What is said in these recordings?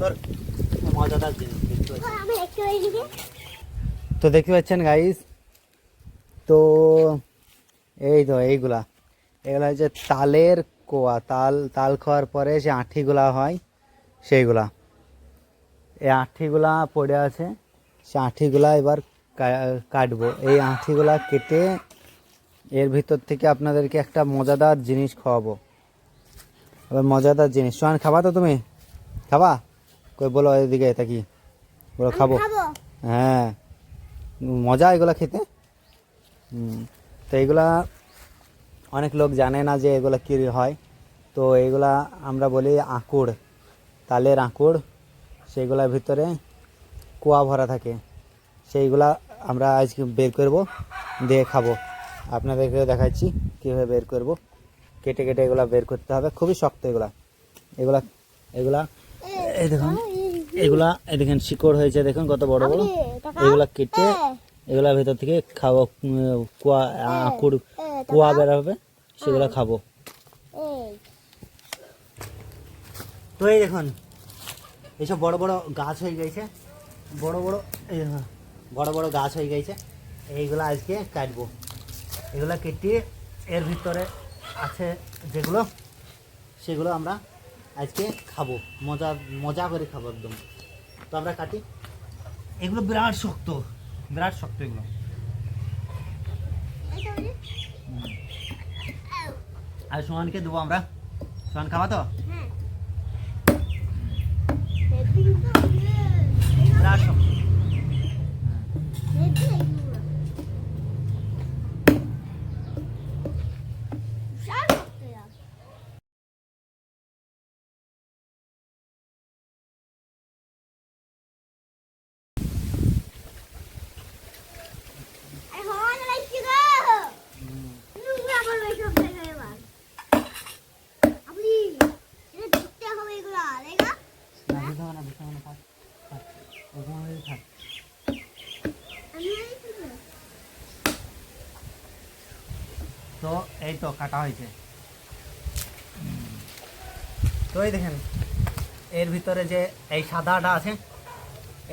সুন্দর মজাদার জিনিস দেখতে এইদিকে তো দেখতে পাচ্ছেন গাইস তো এই তো এইগুলা। এগুলা হচ্ছে তালের কোয়া। তাল তাল খাওয়ার পরে যে আঠিগুলা হয় সেইগুলা। এই আঠিগুলা পড়ে আছে সে আঠিগুলা এবার কাটবো। এই আঠিগুলা কেটে এর ভিতর থেকে আপনাদেরকে একটা মজাদার জিনিস খাওয়াবো। এবার মজাদার জিনিস। সোহান খাবা তো তুমি? খাবা? কই বলো এদিকে এটা কি? বলো খাব। হ্যাঁ। মজা এগুলা খেতে? তো এগুলা অনেক লোক জানে না যে এগুলা কী হয়। তো এগুলা আমরা বলি আঁকুড়। তালের আঁকুড় সেইগুলার ভিতরে কুয়া ভরা থাকে। সেইগুলা আমরা আজকে বের করব দিয়ে খাব। আপনাদেরকে দেখাচ্ছি কীভাবে বের করব। কেটে কেটে এগুলা বের করতে হবে। খুবই শক্ত এগুলা। এগুলা এগুলা এই দেখুন। এগুলা দেখেন শিকড় হয়েছে দেখুন কত বড় বড়? এগুলা কেটে এগুলার ভেতর থেকে খাব কুয়া আঁকুড় কুয়া বের হবে সেগুলো খাব। তো এই দেখুন এইসব বড় বড় গাছ হয়ে গেছে বড় বড় বড় বড় গাছ হয়ে গেছে এইগুলো আজকে কাটবো। এগুলো কেটে এর ভিতরে আছে যেগুলো সেগুলো আমরা আজকে খাব। মজা মজা করে খাব একদম। তো আমরা কাটি। এগুলো বিরাট শক্ত। বিরাট শক্ত এগুলো। আর সোহানকে দেবো আমরা। সোহান খাবা তো? হ্যাঁ। বিরাট শক্ত হেভি এইগুলো বিশাল শক্ত এরা। আরে হওয়া লাগছে গো নোংরা করবে সব জায়গায় এবার। আপনি এটা ধরতে হবে এগুলা তাই না? না না না থাক থাক ওখানে থাক। তো এই তো কাটা হয়েছে তো এই দেখেন এর ভিতরে যে এই সাদাটা আছে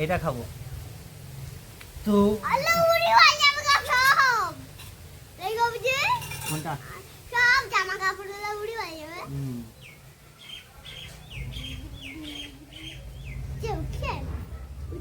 এইটা খাব তো? কোনটা সব জামা কাপড় উড়ি হয়ে যাবে।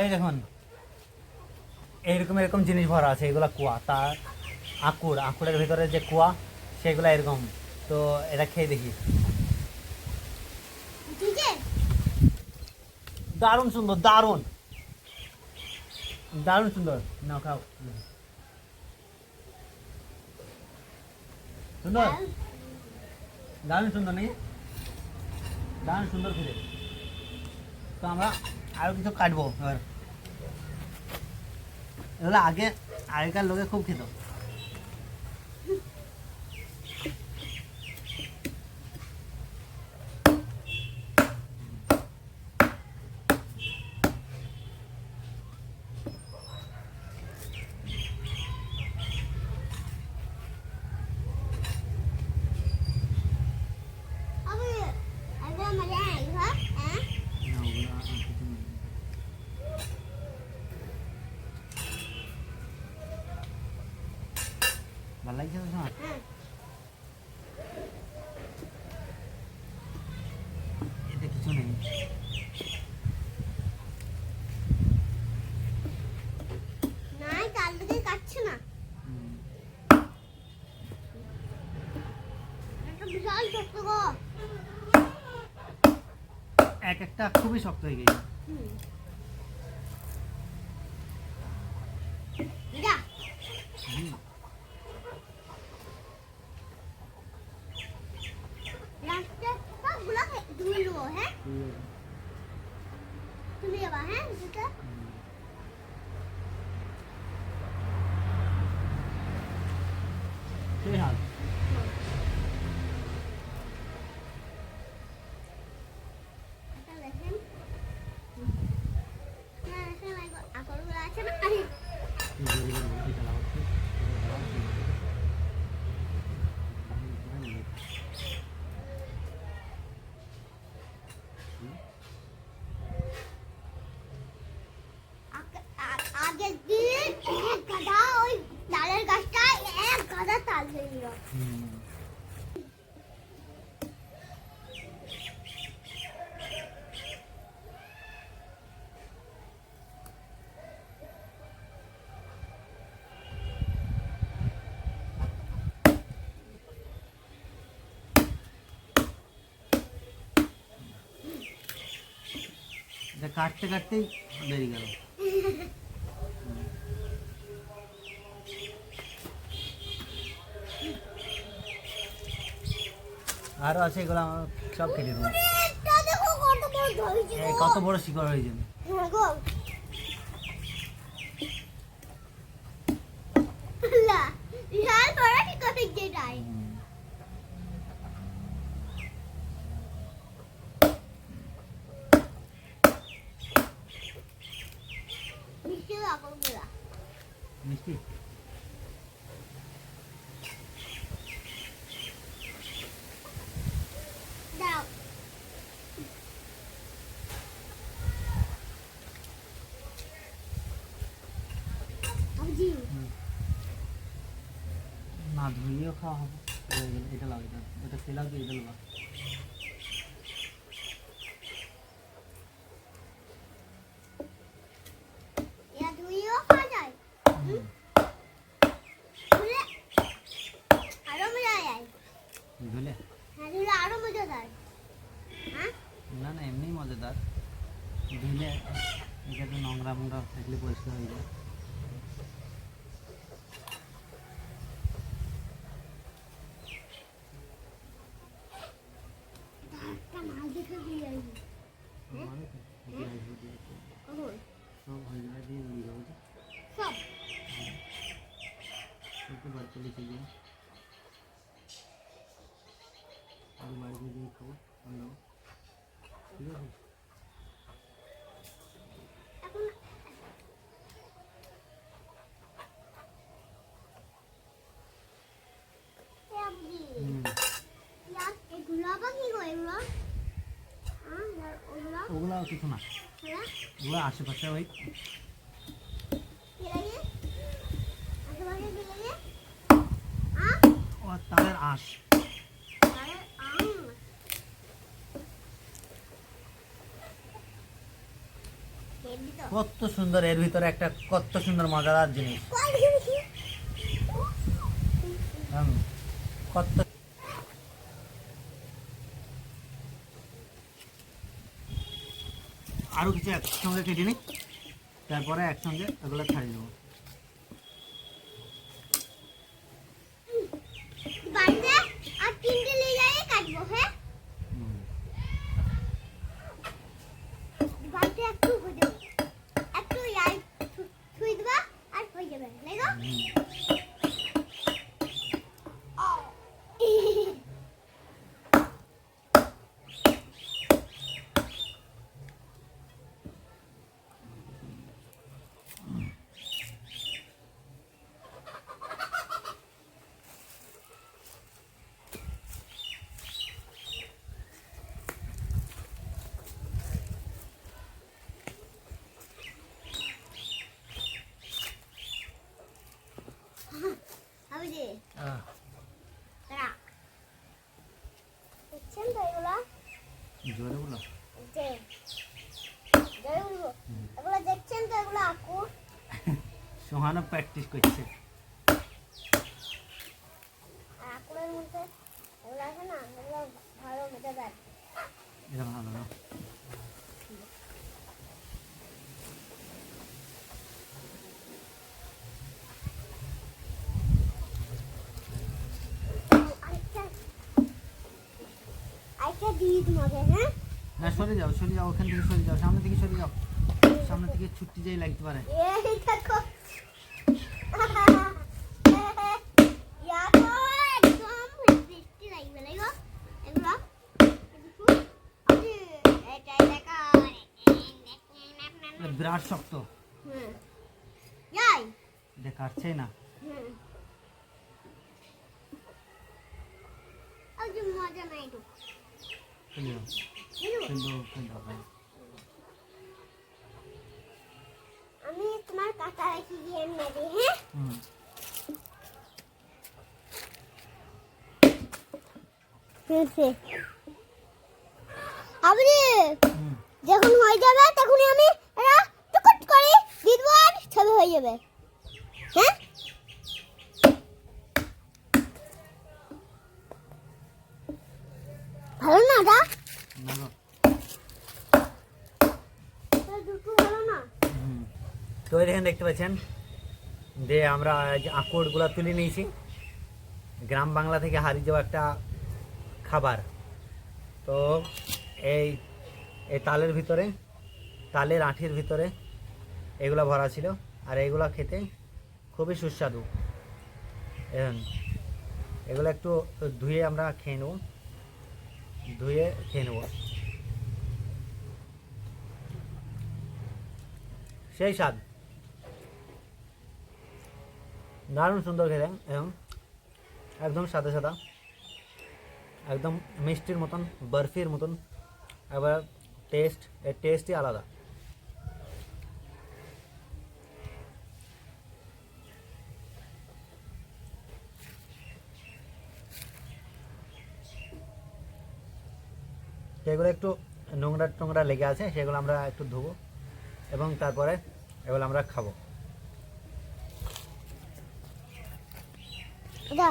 এই দেখুন এইরকম এরকম জিনিস ভরা আছে এগুলা কুয়া তার আঁকুড় আঁকুড়ের ভিতরে যে কুয়া সেগুলা এরকম। তো এটা খেয়ে দেখি। দারুণ সুন্দর দারুণ। দারুণ সুন্দর। না খাও। সুন্দর? দারুণ। সুন্দর নেই দারুণ সুন্দর খেলে তো আমরা আরও কিছু কাটবো এবার। আগে আগেকার লোকে খুব খেত আমি আগে মজা আই হ্যাঁ হ্যাঁ ভালো লাগছে তো শোনা হ্যাঁ এতে কিছু নেই নাই কাল থেকে কাটছে না হুম। একটা বিশাল শক্ত গো এক একটা খুবই শক্ত হয়ে গেছে হুম যা হুম। রাম তুমি যাবা হ্যাঁ কাটতে কাটতেই বেরিয়ে গেল আরও আছে এগুলো আমার সব খেলে দেবো। কত বড় হয়েছে। হ্যাঁ যেটাই মিষ্টি? না ধুইয়েও খাওয়া হবে। এটা লাও এটা এটা খেলাও দিয়ে এটা যায়? ধুলে আরও ধুলে? হ্যাঁ মজাদার হ্যাঁ? না না এমনি মজাদার। ধুলে এটা তো নোংরা মোংরা থাকলে পরিষ্কার হয়ে যায় একটা মাছ দেখে দিয়ে আসবি আমারও তো, এটা আসবে দিয়ে আসবে। কখন সব হয়ে গেলে দিয়ে দিয়ে দেবো তো। সব একটু লিখে দিন আমি বাড়িতে দিয়ে খাব আমরা ঠিক আছে? ওগুলো? কিছু না। ওগুলো? আশেপাশে ওই আশেপাশে ও তাদের আঁশ। কত সুন্দর, এর ভিতরে একটা কত সুন্দর মজাদার জিনিস। কত আরও কিছু একসঙ্গে কেটে নিই তারপরে একসঙ্গে এগুলো ছাড়িয়ে দেবো বাড়িতে আর তিনটে নিয়ে যাই কাটবো হ্যাঁ হুম। বাড়িতে একটু হয়ে যাবে একটু ইয়াই ছুঁই দেবা আর হয়ে যাবে তাই তো হুম। আবুজি আহ, দাঁড়া দেখছেন তো এগুলো জোরে যে এগুলো দেখছেন তো এগুলো আকুর সোহানো প্র্যাকটিস করছে এগুলো আছে না এগুলো ভালো মজাদার এটা ভালো না। তোমাকে হ্যাঁ? না সরে যাও সরে যাও ওখান থেকে সরে যাও সামনে থেকে সরে যাও। সামনে থেকে ছুটতে যাই লাগতে পারে। এটা বিরাট শক্ত। যাই। দেখাচ্ছে না। মজা নাই আমি তোমার কাটা রেখে গিয়ে হ্যাঁ? আপনি যখন হয়ে যাবে তখনই আমি টুকুট করে দিয়ে দেবো আর ছবি হয়ে যাবে হ্যাঁ ভালো না দা না গো। দুটো ভালো না হুম। তো দেখেন, দেখতে পাচ্ছেন? যে আমরা আঁকুড়গুলো তুলে নিয়েছি। গ্রাম বাংলা থেকে হারিয়ে যাওয়া একটা খাবার। তো এই এই তালের ভিতরে, তালের আঁঠির ভিতরে এগুলো ভরা ছিল, আর এগুলো খেতে খুবই সুস্বাদু। এগুলো একটু ধুয়ে আমরা খেয়ে নেব। ধুয়ে খেয়ে নেব। সেই স্বাদ। দারুণ সুন্দর খেতে এবং একদম সাদা সাদা। একদম মিষ্টির মতন, বরফির মতন। এবার টেস্ট এর টেস্টই আলাদা। সেগুলো একটু নোংরা টোংরা লেগে আছে, সেগুলো আমরা একটু ধুবো। এবং তারপরে এগুলো আমরা খাব। দা